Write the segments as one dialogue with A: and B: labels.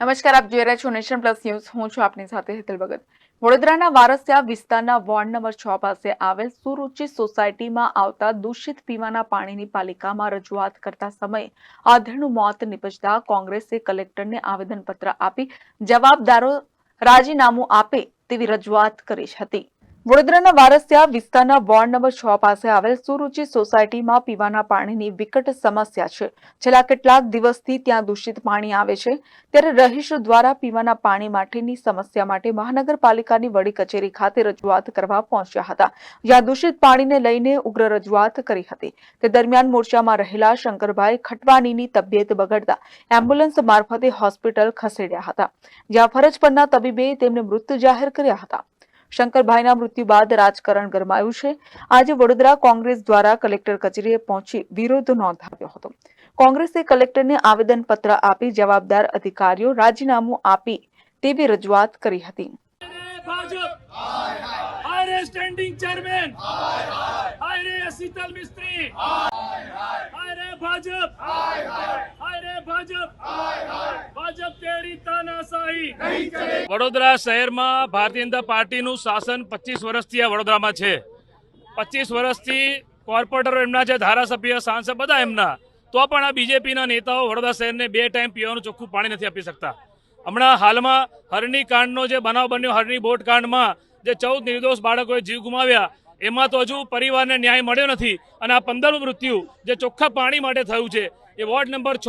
A: નમસ્કાર, આપ જોઈ રહ્યા છો નેશન પ્લસ ન્યૂઝ. હું છું આપની સાથે હેતલ ભગત. વડોદરાના વારસિયા વિસ્તારના વોર્ડ નંબર છ પાસે આવેલ સુરુચિ સોસાયટીમાં આવતા દૂષિત પીવાના પાણીની પાલિકામાં રજૂઆત કરતા સમયે આધેડનું મોત નિપજતા કોંગ્રેસે કલેક્ટરને આવેદનપત્ર આપી જવાબદારો રાજીનામું આપે તેવી રજૂઆત કરી હતી. વડોદરાના વારસિયા વિસ્તારના વોર્ડ નંબર છ પાસે આવેલ સુરુચિ સોસાયટીમાં પીવાના પાણીની વિકટ સમસ્યા છે. છેલ્લા કેટલાક દિવસથી ત્યાં દૂષિત પાણી આવે છે. ત્યારે રહીશો દ્વારા પીવાના પાણી માટેની સમસ્યા માટે મહાનગરપાલિકાની વડી કચેરી ખાતે રજૂઆત કરવા પહોંચ્યા હતા. જ્યાં દૂષિત પાણીને લઈને ઉગ્ર રજૂઆત કરી હતી. તે દરમિયાન મોરચામાં રહેલા શંકરભાઈ ખટવાનીની તબિયત બગડતા એમ્બ્યુલન્સ મારફતે હોસ્પિટલ ખસેડ્યા હતા. જ્યાં ફરજ પરના તબીબે તેમને મૃત જાહેર કર્યા હતા. શંકરભાઈના મૃત્યુ બાદ રાજકારણ ગરમાયું છે. આજે વડોદરા કોંગ્રેસ દ્વારા કલેક્ટર કચેરીએ પહોંચી વિરોધ નોંધાવ્યો હતો. કોંગ્રેસે કલેક્ટરને આવેદનપત્ર આપી જવાબદાર અધિકારીઓ રાજીનામું આપી તેવી રજૂઆત કરી હતી.
B: Standing chairman! ભાજપ! ભાજપ! તેરી વડોદરા શહેરમાં ભારતીય જનતા પાર્ટીનું શાસન પચીસ વર્ષથી આ વડોદરામાં છે. પચીસ વર્ષથી કોર્પોરેટરો એમના છે, ધારાસભ્ય, સાંસદ બધા એમના. તો પણ આ બીજેપીના નેતાઓ વડોદરા શહેરને બે ટાઈમ પીવાનું ચોખ્ખું પાણી નથી આપી શકતા. હમણાં હાલમાં હરણી કાંડનો જે બનાવ બન્યો, હરણી બોટ કાંડમાં જે ચૌદ નિર્દોષ બાળકોએ જીવ ગુમાવ્યા, એમાં તો હજુ પરિવારને ન્યાય મળ્યો નથી અને આ પંદરમું મૃત્યુ જે ચોખ્ખા પાણી માટે થયું છે, એ વોર્ડ નંબર છ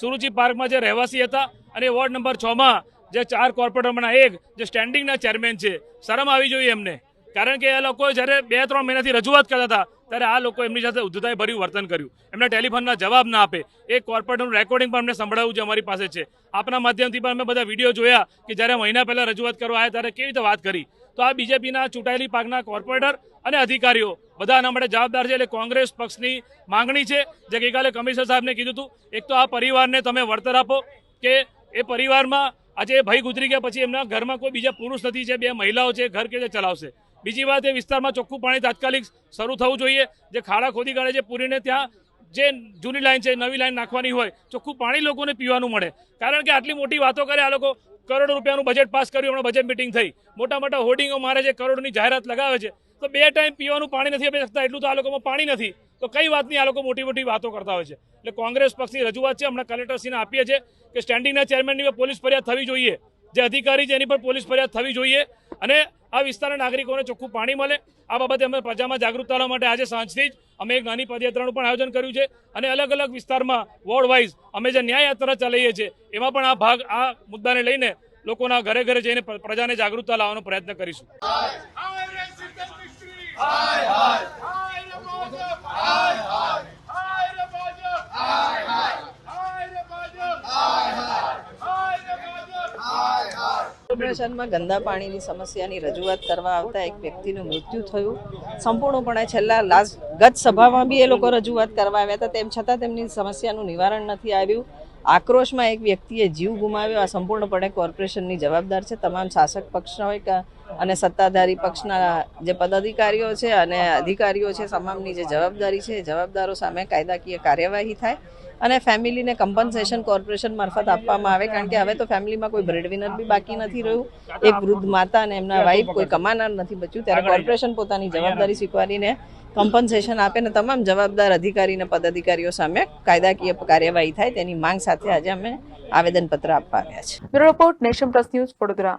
B: સુરુચિ પાર્કમાં જે રહેવાસી હતા અને વોર્ડ નંબર છમાં જે ચાર કોર્પોરેટરમાંના એક, જે સ્ટેન્ડિંગના ચેરમેન છે, શરમ આવી જોઈએ એમને. કારણ કે એ લોકો જ્યારે બે, ત્રણ મહિનાથી રજૂઆત કરતા હતા, ત્યારે આ લોકો એમની સાથે ઉદ્ધતાએ ભર્યું વર્તન કર્યું. એમના ટેલિફોનના જવાબ ના આપે. એ કોર્પોરેટરનું રેકોર્ડિંગ પણ અમને સંભળાવ્યું છે અમારી પાસે છે. આપના માધ્યમથી પણ અમે બધા વીડિયો જોયા કે જ્યારે મહિના પહેલા રજૂઆત કરવા આવ્યા ત્યારે કેવી રીતે વાત કરી. તો આ બીજેપીના ચૂંટાયેલી પાકના કોર્પોરેટર અને અધિકારીઓ બધા આના માટે જવાબદાર છે. એટલે કોંગ્રેસ પક્ષની માંગણી છે, જે ગઈકાલે કમિશનર સાહેબને કીધું હતું. એક તો આ પરિવારને તમે વળતર આપો કે એ પરિવારમાં આજે એ ભાઈ ગુજરી ગયા પછી એમના ઘરમાં કોઈ બીજા પુરુષ નથી છે બે મહિલાઓ છે ઘર કેવી રીતે ચલાવશે. બીજી વાત એ વિસ્તારમાં ચોખ્ખું પાણી તાત્કાલિક શરૂ થવું જોઈએ. જે ખાડા ખોદી કાઢે છે પૂરીને ત્યાં જે જૂની લાઈન છે, નવી લાઈન નાખવાની હોય, ચોખ્ખું પાણી લોકોને પીવાનું મળે. કારણ કે આટલી મોટી વાતો કરે આ લોકો કરોડ રૂપિયાનું બજેટ પાસ કર્યું, હમણાં બજેટ મિટિંગ થઈ. મોટા મોટા હોર્ડિંગો મારે છે કરોડની જાહેરાત લગાવે છે. તો બે ટાઈમ પીવાનું પાણી નથી આપી શકતા, એટલું તો આ લોકોમાં પાણી નથી. તો કઈ વાતની આ લોકો મોટી મોટી વાતો કરતા હોય છે? એટલે કોંગ્રેસ પક્ષની રજૂઆત છે, હમણાં કલેક્ટરશ્રીને આપીએ છીએ કે સ્ટેન્ડિંગના ચેરમેનની પોલીસ ફરિયાદ થવી જોઈએ. જે અધિકારી છે એની પર પોલીસ ફરિયાદ થવી જોઈએ અને આ વિસ્તારના નાગરિકોને ચોખ્ખું પાણી મળે. આ બાબતે અમે પ્રજામાં જાગૃતતા લાવવા માટે આજે સાંજથી જ અમે એક નાની પદયાત્રાનું પણ આયોજન કર્યું છે અને અલગ અલગ વિસ્તારમાં વોર્ડ વાઇઝ અમે જે ન્યાય યાત્રા ચલાવીએ છીએ, એમાં પણ આ ભાગ, આ મુદ્દાને લઈને લોકોના ઘરે ઘરે જઈને પ્રજાને જાગૃતતા લાવવાનો પ્રયત્ન કરીશું.
C: કોર્પોરેશનમાં ગંદા પાણીની સમસ્યાની રજૂઆત કરવા આવતા એક વ્યક્તિનું મૃત્યુ થયું. સંપૂર્ણપણે છેલ્લા લાસ્ટ ગત સભામાં બી એ લોકો રજૂઆત કરવા આવ્યા હતા. તેમ છતાં તેમની સમસ્યાનું નિવારણ નથી આવ્યું. આક્રોશમાં એક વ્યક્તિએ જીવ ગુમાવ્યો. આ સંપૂર્ણપણે કોર્પોરેશનની જવાબદાર છે. તમામ શાસક પક્ષના હોય કે અને સત્તાધારી પક્ષના જે પદાધિકારીઓ છે અને અધિકારીઓ છે, તમામની જે જવાબદારી છે જવાબદારો સામે કાયદાકીય કાર્યવાહી થાય અને ફેમિલીને કમ્પન્સેશન કોર્પોરેશન મારફત આપવામાં આવે. કારણ કે હવે તો ફેમિલીમાં કોઈ બ્રેડવિનર બી બાકી નથી રહ્યું. એક વૃદ્ધ માતા અને એમના વાઈફ કોઈ કમાનાર નથી બચ્યું. ત્યારે કોર્પોરેશન પોતાની જવાબદારી સ્વીકારીને કમ્પન્સેશન આપે ને તમામ જવાબદાર અધિકારી અને પદાધિકારીઓ સામે કાયદાકીય કાર્યવાહી થાય. તેની માંગ સાથે આજે અમે આવેદનપત્ર આપવા આવ્યા છે
A: report Nation Plus News Vadodara.